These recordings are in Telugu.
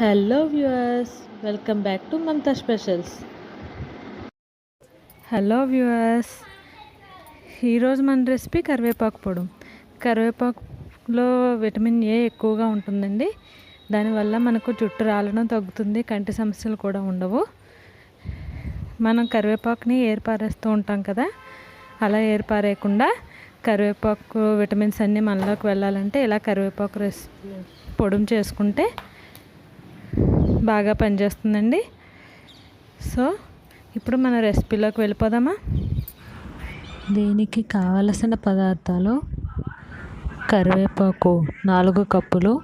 Hello viewers welcome back to Mamata specials. Hello viewers ఈరోజు మన రెసిపీ కరివేపాకు పొడి. కరివేపాకులో విటమిన్ ఏ ఎక్కువగా ఉంటుందండి. దానివల్ల మనకు జుట్టు రాలడం తగ్గుతుంది కంటి సమస్యలు కూడా ఉండవు. మనం కరివేపాకుని ఏర్పారేస్తూ ఉంటాం కదా అలా ఏర్పారేయకుండా కరివేపాకు విటమిన్స్ అన్నీ మనలోకి వెళ్ళాలంటే ఇలా కరివేపాకు రెస్ పొడుం చేసుకుంటే బాగా పనిచేస్తుందండి. సో ఇప్పుడు మన రెసిపీలోకి వెళ్ళిపోదామా? దీనికి కావలసిన పదార్థాలు కరివేపాకు నాలుగు కప్పులు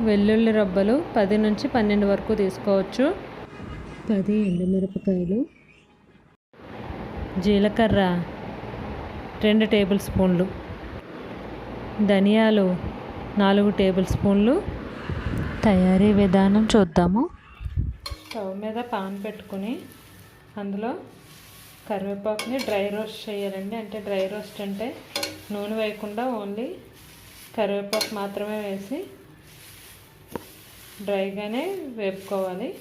వెల్లుల్లి రబ్బలు పది నుంచి పన్నెండు వరకు తీసుకోవచ్చు. పది ఎండుమిరపకాయలు జీలకర్ర రెండు టేబుల్ స్పూన్లు ధనియాలు నాలుగు టేబుల్ స్పూన్లు తయారీ విధానం చూద్దాము. స్టవ్ మీద పాన్ పెట్టుకుని అందులో కరివేపాకుని డ్రై రోస్ట్ చేయాలండి. అంటే డ్రై రోస్ట్ అంటే నూనె వేయకుండా ఓన్లీ కరివేపాకు మాత్రమే వేసి డ్రైగానే వేపుకోవాలి.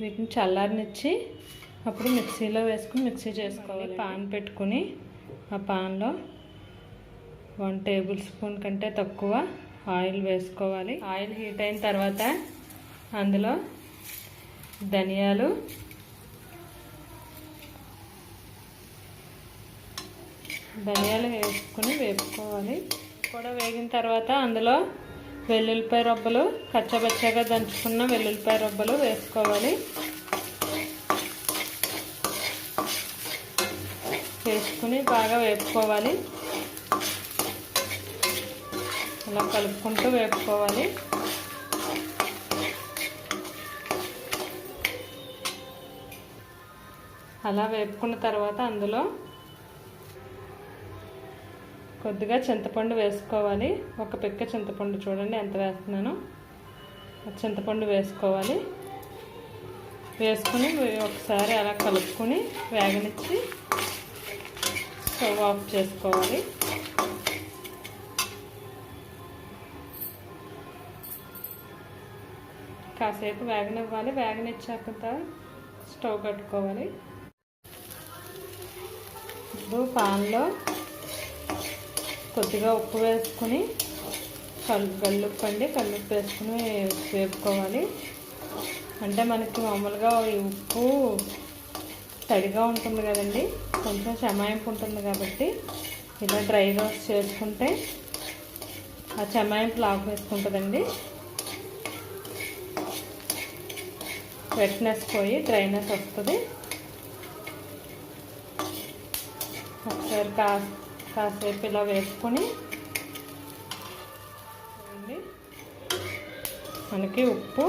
వీటిని చల్లారనిచ్చి అప్పుడు మిక్సీలో వేసుకుని మిక్సీ చేసుకోవాలి. పాన్ పెట్టుకుని ఆ పాన్లో వన్ టేబుల్ స్పూన్ కంటే తక్కువ ఆయిల్ వేసుకోవాలి. ఆయిల్ హీట్ అయిన తర్వాత అందులో ధనియాలు ధనియాలు వేసుకుని వేపుకోవాలి. కూడా వేగిన తర్వాత అందులో వెల్లుల్లిపాయ రొబ్బలు కచ్చబచ్చగా దంచుకున్న వెల్లుల్లిపాయ రొబ్బలు వేసుకోవాలి. వేసుకుని బాగా వేపుకోవాలి. అలా కలుపుకుంటూ వేపుకోవాలి. అలా వేపుకున్న తర్వాత అందులో కొద్దిగా చింతపండు వేసుకోవాలి. ఒక పిక్క చింతపండు చూడండి ఎంత వేస్తున్నాను. చింతపండు వేసుకోవాలి. వేసుకుని ఒకసారి అలా కలుపుకొని వేగనిచ్చి స్టవ్ ఆఫ్ చేసుకోవాలి. కాసేపు వేగనివ్వాలి. వేగనిచ్చాక స్టవ్ కట్టుకోవాలి. ఇప్పుడు పాన్లో కొద్దిగా ఉప్పు వేసుకుని కల్ గల్లుప్పండి కల్లుప్పు వేసుకుని వేపుకోవాలి. అంటే మనకి మామూలుగా ఈ ఉప్పు తడిగా ఉంటుంది కదండి. కొంచెం చెమాయింపు ఉంటుంది కాబట్టి ఇలా డ్రై రోస్ట్ చేసుకుంటే ఆ చెమాయింపు లాగు వేసుకుంటుందండి. వెట్నెస్ పోయి డ్రైనెస్ వస్తుంది. ఒకసారి కాస్త కాసేపు ఇలా వేసుకొని మనకి ఉప్పు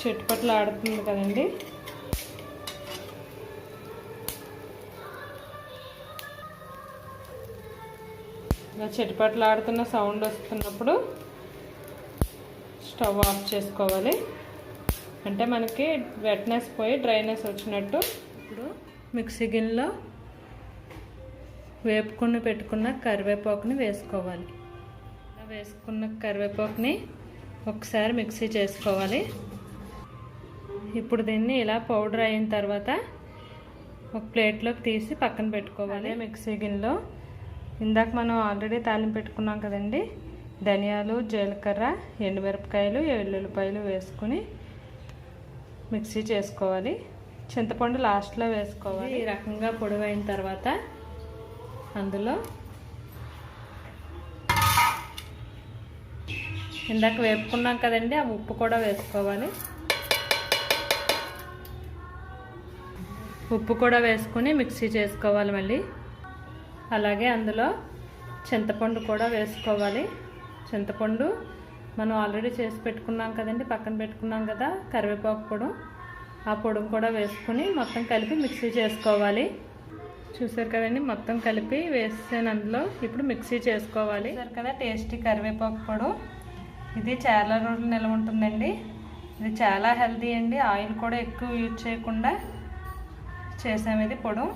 చెట్టుపట్లు ఆడుతుంది కదండి. ఇలా చెట్టుపట్లు ఆడుతున్న సౌండ్ వస్తున్నప్పుడు స్టవ్ ఆఫ్ చేసుకోవాలి. అంటే మనకి వెట్నెస్ పోయి డ్రైనెస్ వచ్చినట్టు ఇప్పుడు మిక్సీ గిన్నెలో వేపుకుని పెట్టుకున్న కరివేపాకుని వేసుకోవాలి. వేసుకున్న కరివేపాకుని ఒకసారి మిక్సీ చేసుకోవాలి. ఇప్పుడు దీన్ని ఇలా పౌడర్ అయిన తర్వాత ఒక ప్లేట్లోకి తీసి పక్కన పెట్టుకోవాలి. మిక్సీ గిన్నెలో. ఇందాక మనం ఆల్రెడీ తాలింపు పెట్టుకున్నాం కదండి. ధనియాలు జీలకర్ర ఎండుమిరపకాయలు ఎల్లుల్లిపాయలు వేసుకుని మిక్సీ చేసుకోవాలి. చింతపండు లాస్ట్లో వేసుకోవాలి. ఈ రకంగా పొడివైన తర్వాత అందులో. ఇందాక వేపుకున్నాం కదండి ఆ ఉప్పు కూడా వేసుకోవాలి. ఉప్పు కూడా వేసుకుని మిక్సీ చేసుకోవాలి మళ్ళీ. అలాగే అందులో చింతపండు కూడా వేసుకోవాలి. చింతపండు మనం ఆల్రెడీ చేసి పెట్టుకున్నాం కదండి పక్కన పెట్టుకున్నాం కదా కరివేపాకు పొడి. ఆ పొడిని కూడా వేసుకుని మొత్తం కలిపి మిక్సీ చేసుకోవాలి. చూసారు కదండి మొత్తం కలిపి వేసాను అందులో ఇప్పుడు మిక్సీ చేసుకోవాలి. చూసారు కదా టేస్టీ కరివేపాకు పొడు. ఇది చాలా రోజులు నిల్వ ఉంటుందండి. ఇది చాలా హెల్తీ అండి. ఆయిల్ కూడా ఎక్కువ యూజ్ చేయకుండా చేసాము ఇది పొడు.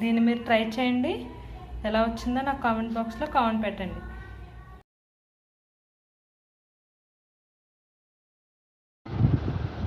దీన్ని మీరు ట్రై చేయండి. ఎలా వచ్చిందో నాకు కామెంట్ బాక్స్లో కామెంట్ పెట్టండి.